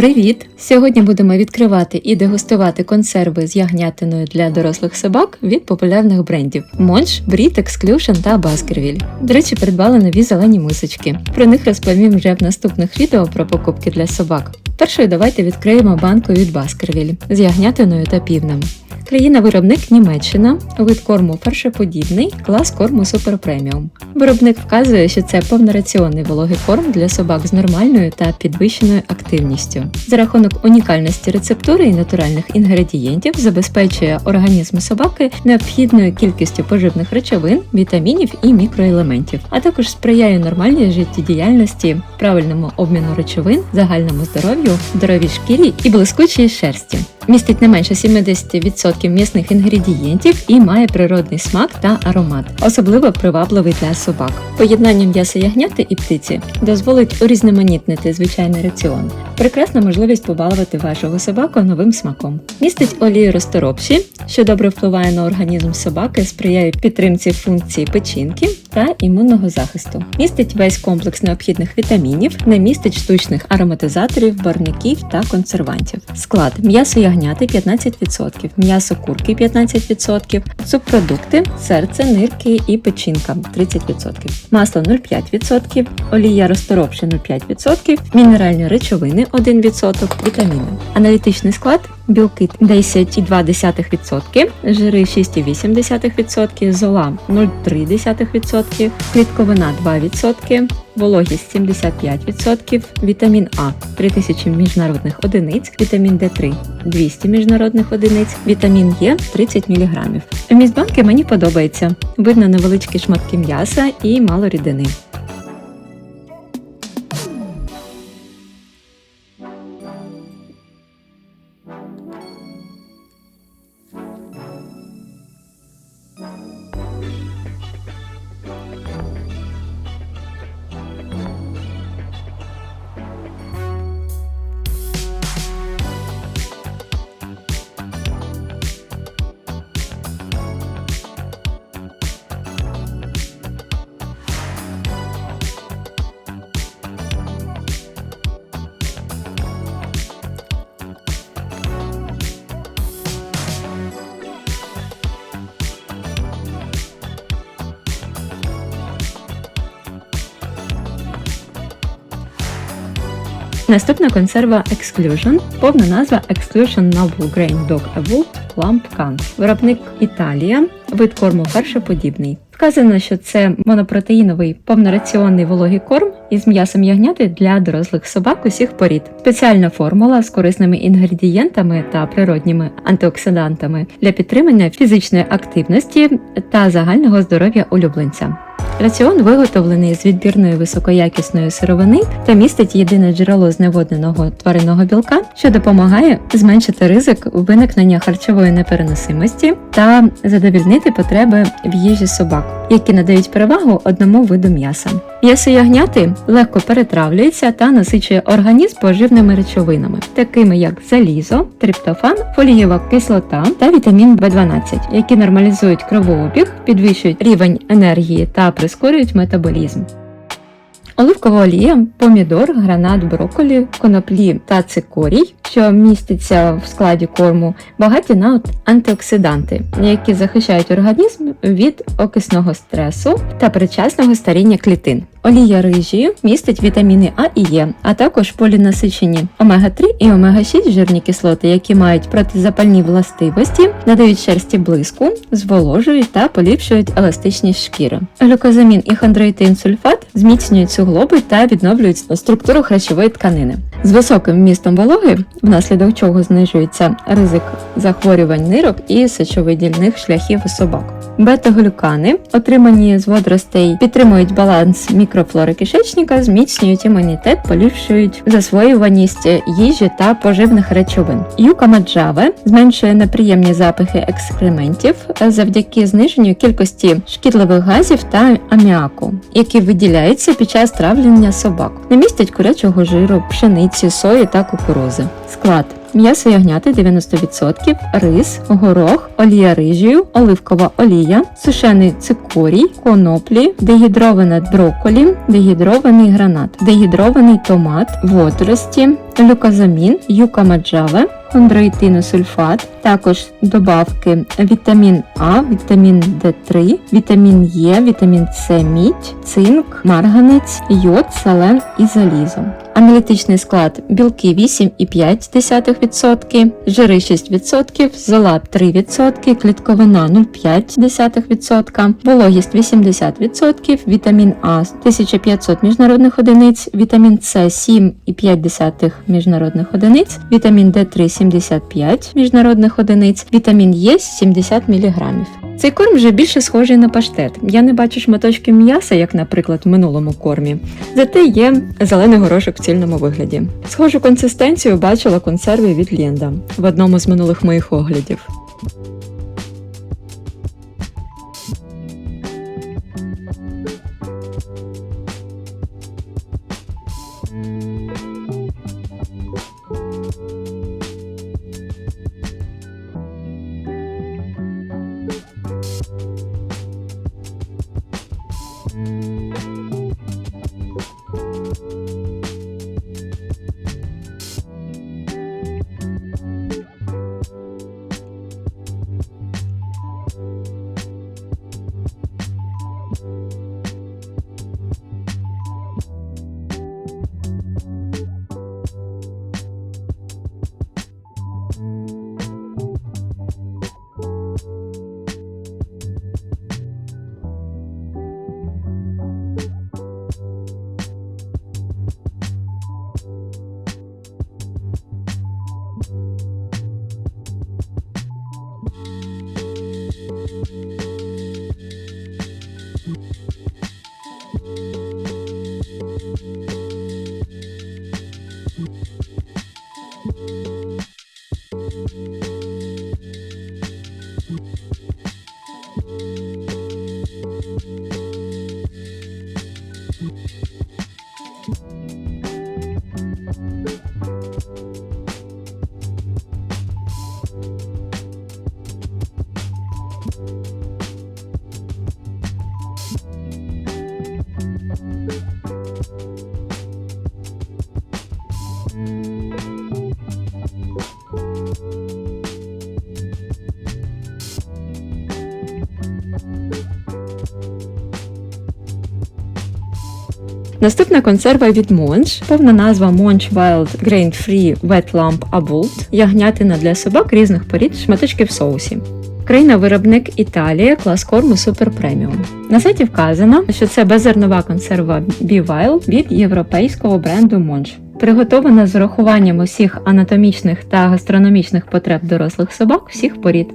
Привіт! Сьогодні будемо відкривати і дегустувати консерви з ягнятиною для дорослих собак від популярних брендів Монш, Бріт, Exclusion та Баскервіль. До речі, придбали нові зелені мисочки. Про них розповім вже в наступних відео про покупки для собак. Першою давайте відкриємо банку від Баскервіль з ягнятиною та півнем. Країна-виробник Німеччина, вид корму фаршеподібний, клас корму Супер Преміум. Виробник вказує, що це повнораціонний вологий корм для собак з нормальною та підвищеною активністю. За рахунок унікальності рецептури і натуральних інгредієнтів забезпечує організм собаки необхідною кількістю поживних речовин, вітамінів і мікроелементів, а також сприяє нормальній життєдіяльності, правильному обміну речовин, загальному здоров'ю, здоровій шкірі і блискучій шерсті. Містить не менше 70% м'ясних інгредієнтів і має природний смак та аромат, особливо привабливий для собак. Поєднання м'яса ягняти і птиці дозволить урізноманітнити звичайний раціон. Прекрасна можливість побалувати вашого собаку новим смаком. Містить олію розторопші, що добре впливає на організм собаки, сприяє підтримці функцій печінки та імунного захисту. Містить весь комплекс необхідних вітамінів, не містить штучних ароматизаторів, барвників та консервантів. Склад м'ясо ягняти 15%, м'ясо курки 15%, субпродукти, серце, нирки і печінка 30%, масло 0,5%, олія розторопші 0,5%, мінеральні речовини 1%, вітаміни. Аналітичний склад білки 10,2%, жири 6,8%, зола 0,3%, клітковина 2%, вологість 75%, вітамін А 3000 міжнародних одиниць, вітамін Д3 200 міжнародних одиниць, вітамін Е 30 мг. Вміст банки мені подобається. Видно невеличкі шматки м'яса і мало рідини. Наступна консерва Exclusion, повна назва Exclusion Noble Grain Dog Evolved Lamp Can. Виробник Італія, вид корму першоподібний. Вказано, що це монопротеїновий повнораціонний вологий корм із м'ясом ягняти для дорослих собак усіх порід. Спеціальна формула з корисними інгредієнтами та природніми антиоксидантами для підтримання фізичної активності та загального здоров'я улюбленця. Раціон виготовлений з відбірної високоякісної сировини та містить єдине джерело зневодненого тваринного білка, що допомагає зменшити ризик виникнення харчової непереносимості та задовільнити потреби в їжі собак, які надають перевагу одному виду м'яса. М'ясо ягняти легко перетравлюється та насичує організм поживними речовинами, такими як залізо, триптофан, фолієва кислота та вітамін В12, які нормалізують кровообіг, підвищують рівень енергії та прискорюють метаболізм. Оливкова олія, помідор, гранат, брокколі, коноплі та цикорій, що міститься в складі корму, багаті на антиоксиданти, які захищають організм від окисного стресу та причасного старіння клітин. Олія рижі містить вітаміни А і Е, а також полінасичені омега-3 і омега-6 жирні кислоти, які мають протизапальні властивості, надають шерсті блиску, зволожують та поліпшують еластичність шкіри. Глюкозамін і хондроїтин сульфат зміцнюють суглоби та відновлюють структуру хрящової тканини. З високим вмістом вологи, внаслідок чого знижується ризик захворювань нирок і сечовидільних шляхів собак. Бета-глюкани, отримані з водоростей, підтримують баланс мікрофлори кишечника, зміцнюють імунітет, поліпшують засвоюваність їжі та поживних речовин. Юка маджаве зменшує неприємні запахи екскрементів завдяки зниженню кількості шкідливих газів та аміаку, які виділяються під час травлення собак. Не містять курячого жиру, пшениці, сої та кукурузи. Склад м'ясо ягняти 90%, рис, горох, олія рижію, оливкова олія, сушений цикорій, коноплі, дегідроване брокколі, дегідрований гранат, дегідрований томат, водорості, люказамін, юка маджаве, хондроїтиносульфат, також добавки вітамін А, вітамін Д3, вітамін Е, вітамін С, мідь, цинк, марганець, йод, селен і залізо. Аналітичний склад білки 8,5%, жири 6%, зола 3%, клітковина 0,5%, вологість 80%, вітамін А 1500 міжнародних одиниць, вітамін С 7,5 міжнародних одиниць, вітамін Д3 75 міжнародних одиниць, вітамін Е 70 мг. Цей корм вже більше схожий на паштет. Я не бачу шматочки м'яса, як, наприклад, в минулому кормі. Зате є зелений горошок в цільному вигляді. Схожу консистенцію бачила консерви від Лєнда в одному з минулих моїх оглядів. Наступна консерва від Monch, повна назва Monch Wild Grain Free Wet Lamb Adult, ягнятина для собак різних порід, шматочки в соусі. Країна-виробник Італія, клас корму Супер Преміум. На сайті вказано, що це беззернова консерва Be Wild від європейського бренду Monch. Приготована з урахуванням усіх анатомічних та гастрономічних потреб дорослих собак всіх порід.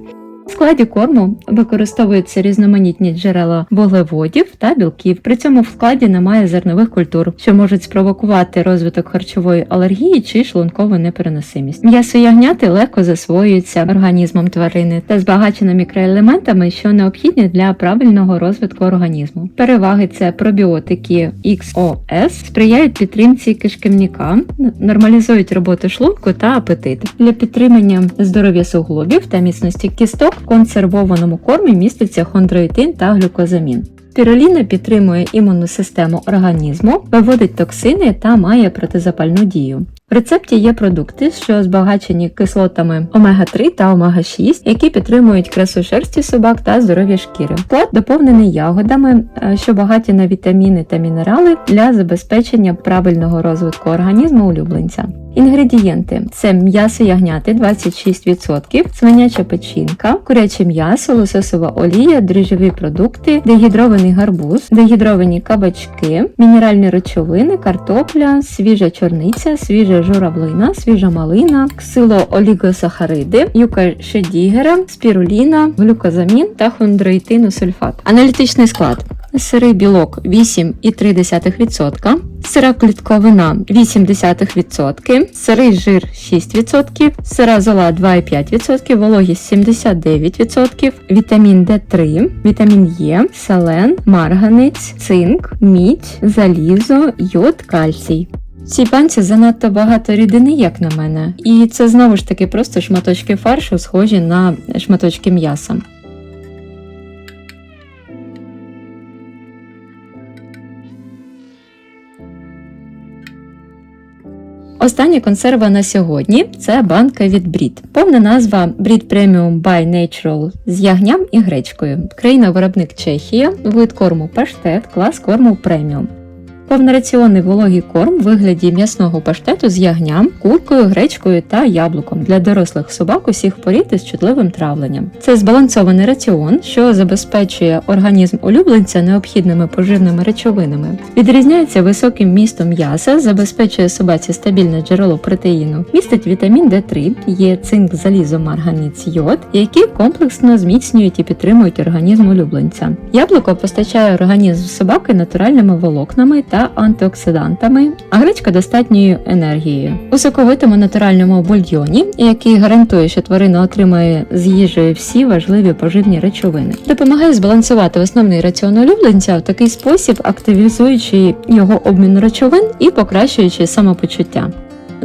В складі корму використовуються різноманітні джерела вуглеводів та білків. При цьому в складі немає зернових культур, що можуть спровокувати розвиток харчової алергії чи шлункову непереносимість. М'ясо ягняти легко засвоюється організмом тварини та збагачено мікроелементами, що необхідні для правильного розвитку організму. Переваги це пробіотики XOS, сприяють підтримці кишківника, нормалізують роботу шлунку та апетит. Для підтримання здоров'я суглобів та міцності кісток в консервованому кормі міститься хондроїтин та глюкозамін. Спіруліна підтримує імунну систему організму, виводить токсини та має протизапальну дію. В рецепті є продукти, що збагачені кислотами омега-3 та омега-6, які підтримують красу шерсті собак та здоров'я шкіри. Склад доповнений ягодами, е, що багаті на вітаміни та мінерали для забезпечення правильного розвитку організму улюбленця. Інгредієнти це м'ясо ягняти 26%, свиняча печінка, куряче м'ясо, лососова олія, дріжджові продукти, дегідрований гарбуз, дегідровані кабачки, мінеральні речовини, картопля, свіжа чорниця, свіжа журавлина, свіжа малина, ксилоолігосахариди, юка шедігера, спіруліна, глюкозамін та хондроїтиносульфат. Аналітичний склад. Сирий білок 8,3%, сира клітковина 0,8%, сирий жир 6%, сира зола 2,5%, вологість 79%, вітамін D3, вітамін Е, селен, марганець, цинк, мідь, залізо, йод, кальцій. В цій банці занадто багато рідини, як на мене, і це знову ж таки просто шматочки фаршу, схожі на шматочки м'яса. Остання консерва на сьогодні це банка від Брід. Повна назва Брід Premium by Natural з ягням і гречкою. Країна-виробник Чехія, вид корму паштет, клас корму преміум. Повнораціонний вологий корм в вигляді м'ясного паштету з ягням, куркою, гречкою та яблуком для дорослих собак усіх порід із чутливим травленням. Це збалансований раціон, що забезпечує організм улюбленця необхідними поживними речовинами. Відрізняється високим містом м'яса, забезпечує собаці стабільне джерело протеїну, містить вітамін D3, є цинк, залізо, марганіць, йод, які комплексно зміцнюють і підтримують організм улюбленця. Яблуко постачає організм собаки натуральними волокнами та антиоксидантами, а гречка достатньою енергією. У соковитому натуральному бульйоні, який гарантує, що тварина отримає з їжею всі важливі поживні речовини, допомагає збалансувати основний раціон улюбленця в такий спосіб, активізуючи його обмін речовин і покращуючи самопочуття.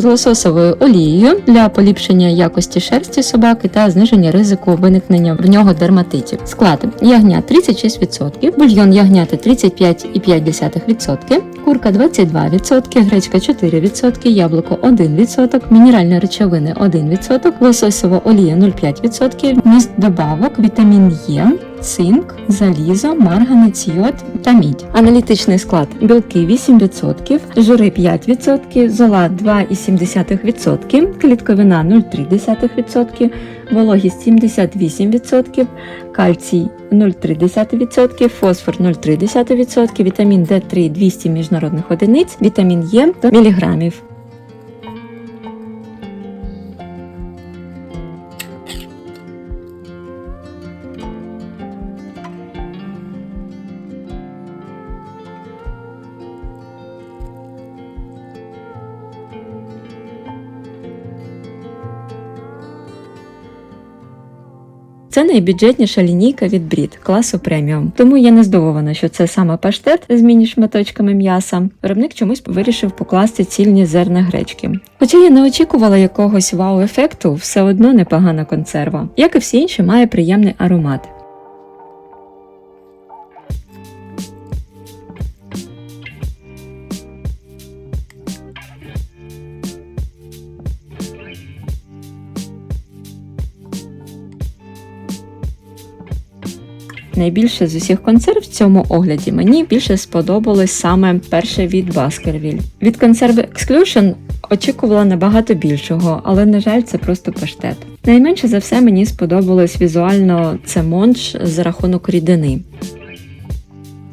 З лососовою олією для поліпшення якості шерсті собаки та зниження ризику виникнення в нього дерматитів. Склад ягня 36%, бульйон ягняти 35,5%, курка 22%, гречка 4%, яблуко 1%, мінеральні речовини 1%, лососова олія 0,5%, вміст добавок, вітамін Е, цинк, залізо, марганець, йод та мідь. Аналітичний склад білки 8%, жири 5%, зола 2,7%, клітковина 0,3%, вологість 78%, кальцій 0,3%, фосфор 0,3%, вітамін D3 200 міжнародних одиниць, вітамін Е до міліграмів. Це найбюджетніша лінійка від Брід класу преміум. Тому я не здивована, що це саме паштет з міні-шматочками м'яса. Виробник чомусь вирішив покласти цільні зерна гречки. Хоча я не очікувала якогось вау-ефекту, все одно непогана консерва. Як і всі інші, має приємний аромат. Найбільше з усіх консерв в цьому огляді мені більше сподобалось саме перше від Baskerville. Від консерви Exclusion очікувала набагато більшого, але, на жаль, це просто паштет. Найменше за все мені сподобалось візуально це монш за рахунок рідини.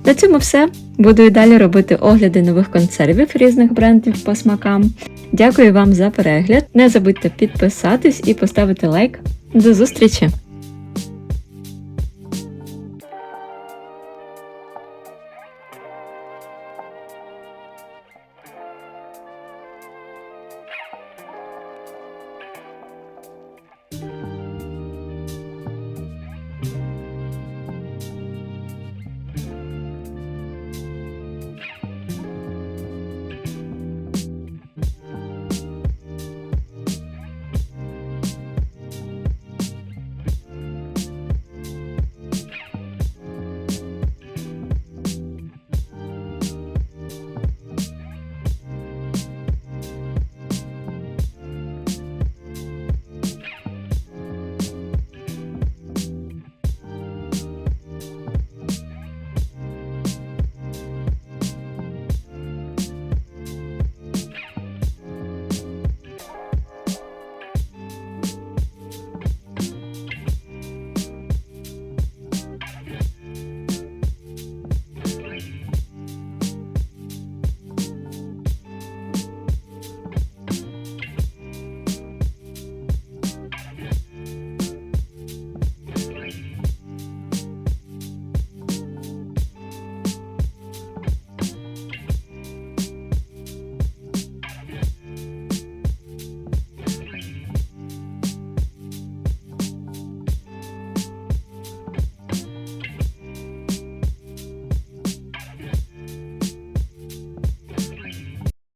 На цьому все. Буду і далі робити огляди нових консервів різних брендів по смакам. Дякую вам за перегляд. Не забудьте підписатись і поставити лайк. До зустрічі!